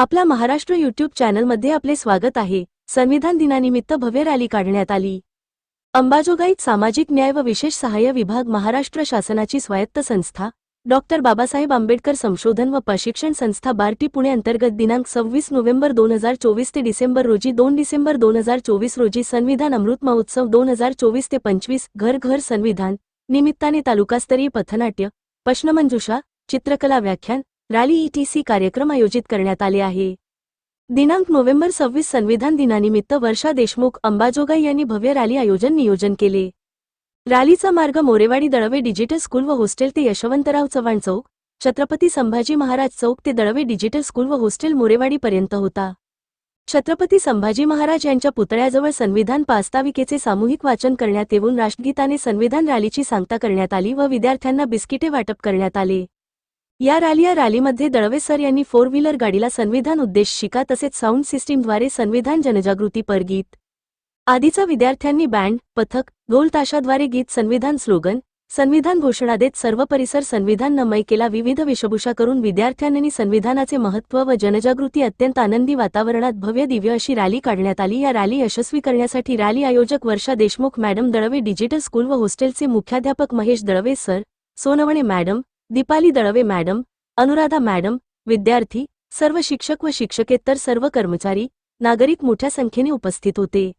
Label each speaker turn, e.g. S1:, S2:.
S1: आपला महाराष्ट्र युट्यूब चॅनलमध्ये आपले स्वागत आहे. संविधान दिनानिमित्त भव्य रॅली काढण्यात आली. अंबाजोगाईत सामाजिक न्याय व विशेष सहाय्य विभाग महाराष्ट्र शासनाची स्वायत्त संस्था डॉक्टर बाबासाहेब आंबेडकर संशोधन व प्रशिक्षण संस्था बार्टी पुणे अंतर्गत दिनांक सव्वीस नोव्हेंबर दोन हजार चोवीस ते डिसेंबर रोजी दोन डिसेंबर दोन हजार चोवीस रोजी संविधान अमृत महोत्सव दोन हजार चोवीस ते पंचवीस घर घर संविधान निमित्ताने तालुकास्तरीय पथनाट्य प्रश्नमंजुषा चित्रकला व्याख्यान रॅली ईटीसी कार्यक्रम आयोजित करण्यात आले आहे. दिनांक नोव्हेंबर सव्वीस संविधान दिनानिमित्त वर्षा देशमुख अंबाजोगाई यांनी भव्य रॅली आयोजन नियोजन केले. रॅलीचा मार्ग मोरेवाडी दळवे डिजिटल स्कूल व हॉस्टेल ते यशवंतराव चव्हाण चौक छत्रपती संभाजी महाराज चौक ते दळवे डिजिटल स्कूल व हॉस्टेल मोरेवाडीपर्यंत होता. छत्रपती संभाजी महाराज यांच्या पुतळ्याजवळ संविधान प्रास्ताविकेचे सामूहिक वाचन करण्यात येऊन राष्ट्रगीताने संविधान रॅलीची सांगता करण्यात आली व विद्यार्थ्यांना बिस्किटे वाटप करण्यात आले. या रॅली या रॅलीमध्ये दळवे सर यांनी फोर व्हीलर गाडीला संविधान उद्देश शिका तसेच साऊंड सिस्टीमद्वारे संविधान जनजागृती परगीत. आधीचा विद्यार्थ्यांनी बँड पथक गोलताशाद्वारे गीत संविधान स्लोगन संविधान घोषणा देत सर्व परिसर संविधान नमय केला विविध वेशभूषा करून विद्यार्थ्यांनी संविधानाचे महत्त्व व जनजागृती अत्यंत आनंदी वातावरणात भव्य दिव्य अशी रॅली काढण्यात आली. या रॅली यशस्वी करण्यासाठी रॅली आयोजक Varsha Deshmukh madam Dalve digital school व हॉस्टेलचे मुख्याध्यापक Mahesh Dalve sir Sonawane madam Deepali Dalve madam Anuradha madam विद्यार्थी सर्व शिक्षक व शिक्षकेतर सर्व कर्मचारी नागरिक मोठ्या संख्येने उपस्थित होते.